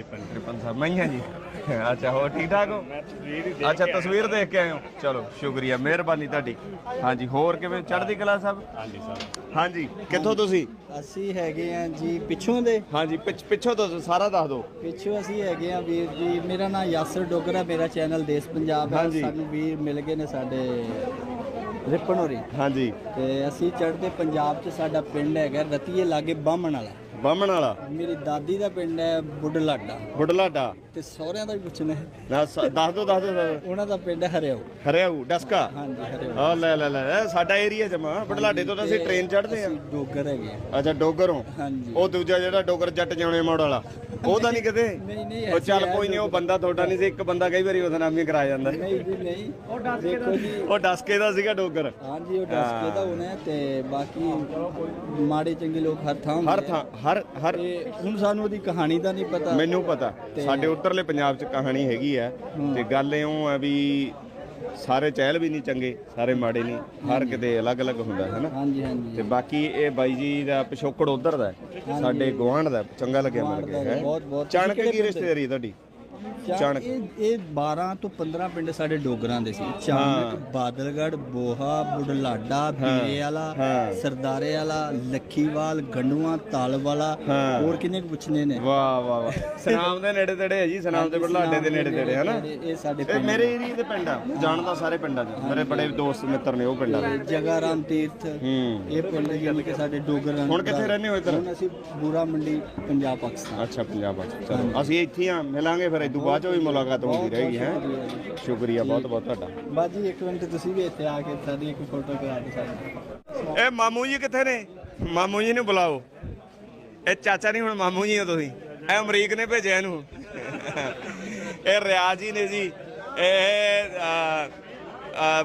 Ripen ਸਾਹਿਬ ਮਈਆਂ ਜੀ। ਅੱਛਾ ਹੋਰ ਠੀਕ ਠਾਕ ਹੋ? ਮੈਂ ਤਸਵੀਰ ਹੀ ਦੇਖ ਅੱਛਾ ਕੇ ਤਸਵੀਰ ਦੇਖ ਕੇ ਆਏ ਹੋ? ਚਲੋ ਸ਼ੁਕਰੀਆ ਮਿਹਰਬਾਨੀ ਤੁਹਾਡੀ। ਹਾਂਜੀ ਹੋਰ ਕਿਵੇਂ? ਚੜ੍ਹਦੀ ਕਲਾ ਸਾਹਿਬ ਹਾਂਜੀ ਸਰ ਹਾਂਜੀ ਕਿੱਥੋਂ ਤੁਸੀਂ? ਅਸੀਂ ਹੈਗੇ ਆ ਜੀ ਪਿੱਛੋਂ ਦੇ। ਹਾਂਜੀ ਪਿੱਛ- ਪਿੱਛੋਂ ਤੋਂ ਸਾਰਾ ਦੱਸ ਦਿਓ। ਪਿੱਛੋਂ ਅਸੀਂ ਹੈਗੇ ਆ ਵੀਰ ਜੀ ਮੇਰਾ ਨਾਮ ਯਾਸਰ ਡੋਗਰਾ ਮੇਰਾ ਚੈਨਲ ਦੇਸ਼ ਪੰਜਾਬ ਹੈ। ਹਾਂਜੀ। ਸਾਨੂੰ ਵੀਰ ਮਿਲ ਗਏ ਨੇ ਸਾਡੇ ਰਿਪਨ ਹੋਰੀ। ਹਾਂਜੀ। ਤੇ ਅਸੀਂ ਚੜ੍ਹਦੇ ਪੰਜਾਬ 'ਚ ਸਾਡਾ ਪਿੰਡ ਹੈਗਾ ਰਤੀਏ ਲਾਗੇ ਬਾਹਮਣ ਵਾਲਾ। ਬਾਹਮਣ ਵਾਲਾ? ਮੇਰੀ ਦਾਦੀ ਦਾ ਪਿੰਡ ਹੈ ਬੁੱਢਲਾਡਾ। ਬੁੱਢਲਾਡਾ। ਤੇ ਸਹੁਰਿਆਂ ਦਾ ਵੀ ਪੁੱਛਣਾ ਹੈ। ਨਾ ਸ- ਦੱਸ ਦਿਓ ਦੱਸ ਦਿਓ ਉਹਨਾਂ ਦਾ ਪਿੰਡ ਹੈ ਹਰਿਆਓ ਹਰਿਆਊ ਡਸਕਾ? ਹਾਂਜੀ ਆ ਲੈ ਲੈ ਲੈ ਇਹ ਸਾਡਾ ਏਰੀਆ ਜਮਾ। ਬੁਢਲਾਡੇ ਤੋਂ ਤਾਂ ਅਸੀਂ ਟ੍ਰੇਨ ਚੜ੍ਹਦੇ ਆ ਅਸੀਂ ਡੋਗਰ ਹੈਗੇ ਆ ਅੱਛਾ ਡੋਗਰੋਂ ਹਾਂਜੀ। ਉਹ ਦੂਜਾ ਜਿਹੜਾ ਡੋਗਰ ਜੱਟ ਜਾਣੇ ਮੋੜ ਵਾਲਾ। ਉਹ ਤਾਂ ਨਹੀਂ ਕਿਤੇ? ਨਹੀਂ ਨਹੀਂ ਉਹ ਚੱਲ ਕੋਈ ਨਹੀਂ ਉਹ ਬੰਦਾ ਤੁਹਾਡਾ ਨਹੀਂ ਸੀ ਇੱਕ ਬੰਦਾ ਕਈ ਵਾਰੀ ਉਹਦਾ ਨਾਮ ਹੀ ਕਰਾ ਜਾਂਦਾ। ਨਹੀਂ ਜੀ ਨਹੀਂ। ਦੇਖੋ ਜੀ। ਉਹ ਡਸਕੇ ਦਾ ਸੀਗਾ ਡੋਗਰ। ਹਾਂਜੀ ਉਹ ਡਸਕੇ ਦਾ ਹੋਣਾ ਹੈ ਤੇ ਬਾਕੀ ਮਾੜੇ ਚੰਗੇ ਲੋਕ ਹਰ ਥਾਂ ਹੁੰਦੇ ਹਰ ਆ। ਥਾਂ ਹਰ ਹਰ ਤੇ ਹੁਣ ਸਾਨੂੰ ਉਹਦੀ ਕਹਾਣੀ ਦਾ ਨਹੀਂ ਪਤਾ। ਮੈਨੂੰ ਪਤਾ। ਤੇ- ਸਾਡੇ ਉੱਤਰਲੇ ਪੰਜਾਬ 'ਚ ਕਹਾਣੀ ਹੈਗੀ ਆ ਤੇ ਗੱਲ ਇਉਂ ਆ ਵੀ ਸਾਰੇ ਚਹਿਲ ਵੀ ਨਹੀਂ ਚੰਗੇ ਸਾਰੇ ਮਾੜੇ ਨਹੀਂ ਹਰ ਕਿਤੇ ਅਲੱਗ-ਅਲੱਗ ਹੁੰਦਾ ਹੈ ਨਾ ਹਾਂਜੀ। ਤੇ ਹਾਂਜੀ ਬਾਕੀ ਇਹ ਬਾਈ ਜੀ ਦਾ ਪਿਛੋਕੜ ਉਧਰ ਦਾ ਹੈ। ਸਾਡੇ ਗੁਆਂਢ ਦਾ ਚੰਗਾ ਲੱਗਿਆ ਮਿਲ ਕੇ ਹੈ? ਬਹੁਤ ਬਹੁਤ ਚਾਣਕ ਕੀ ਰਿਸ਼ਤੇਦਾਰੀ ਹੈ ਤੁਹਾਡੀ? ਚਾਣਕ। ਇਹ ਇਹ 12 ਤੋਂ 15 ਪਿੰਡ ਸਾਡੇ ਡੋਗਰਾਂ ਦੇ ਸੀ। ਚਾਣਕ ਬਾਦਲਗੜ ਬੋਹਾ ਬੁਢਲਾਡਾ ਬੀਰੇ ਵਾਲਾ ਹਾਂ। ਸਰਦਾਰੇ ਵਾਲਾ ਲੱਖੀਵਾਲ ਗੰਡੂਆਂ ਤਾਲ ਵਾਲਾ ਹਾਂ। ਹੋਰ ਕਿੰਨੇ ਕੁ ਪੁੱਛਨੇ ਨੇ? ਵਾਹ ਵਾਹ ਵਾਹ। ਸਨਾਮ ਦੇ ਨੇੜੇ ਤੇੜੇ ਹੈ ਜੀ ਸਨਾਮ ਦੇ ਬੜਲਾਡੇ ਦੇ ਨੇੜੇ ਤੇੜੇ ਹਨਾ? ਇਹ ਇਹ ਸਾਡੇ ਇਹ ਮੇਰੇ ਏਰੀਆ ਦੇ ਪਿੰਡ ਆ ਜਾਣਦਾ ਸਾਰੇ ਪਿੰਡਾਂ ਦੇ। ਮੇਰੇ ਬੜੇ ਦੋਸਤ ਮਿੱਤਰ ਨੇ ਉਹ ਪਿੰਡਾਂ ਦੇ ਜਗਾ ਰਾਮ ਤੀਰਥ ਹੂੰ। ਇਹ ਪਿੰਡ ਯਾਨੀ ਕਿ ਸਾਡੇ ਡੋਗਰਾਂ ਹੁਣ ਕਿੱਥੇ ਰਹਿੰਦੇ ਹੋ ਇੱਧਰ? ਹੁਣ ਅਸੀਂ ਬੂਰਾ ਮੰਡੀ ਪੰਜਾਬ ਪਾਕਿਸਤਾਨ। ਅੱਛਾ ਪੰਜਾਬ ਅਸੀਂ ਇੱਥੇ ਆ ਮਿਲਾਂਗੇ ਫਿਰ ਇਦੋਂ ਬਾਅਦ ਚੋਂ ਵੀ ਮੁਲਾਕਾਤ ਹੁੰਦੀ ਰਹੇਗੀ ਹੈ। ਸ਼ੁਕਰੀਆ ਬਹੁਤ ਬਹੁਤ ਤੁਹਾਡਾ। ਬਾਜੀ ਇੱਕ ਮਿੰਟ ਤੁਸੀਂ ਵੀ ਇੱਥੇ ਆ ਕੇ ਸਾਡੀ ਇੱਕ ਫੋਟੋ ਕਰਾ ਦਿਓ ਸਾਡੀ ਇਹ ਮਾਮੂ ਜੀ ਕਿੱਥੇ ਨੇ? ਮਾਮੂ ਜੀ ਨੂੰ ਬੁਲਾਓ। ਇਹ ਚਾਚਾ ਨਹੀਂ ਹੁਣ ਮਾਮੂ ਜੀ ਹੋ ਤੁਸੀਂ। ਇਹ ਅਮਰੀਕ ਨੇ ਭੇਜਿਆ ਇਹਨੂੰ। ਇਹ ਰਿਆਜ਼ ਜੀ ਨੇ ਜੀ। ਇਹ ਆ, ਆ,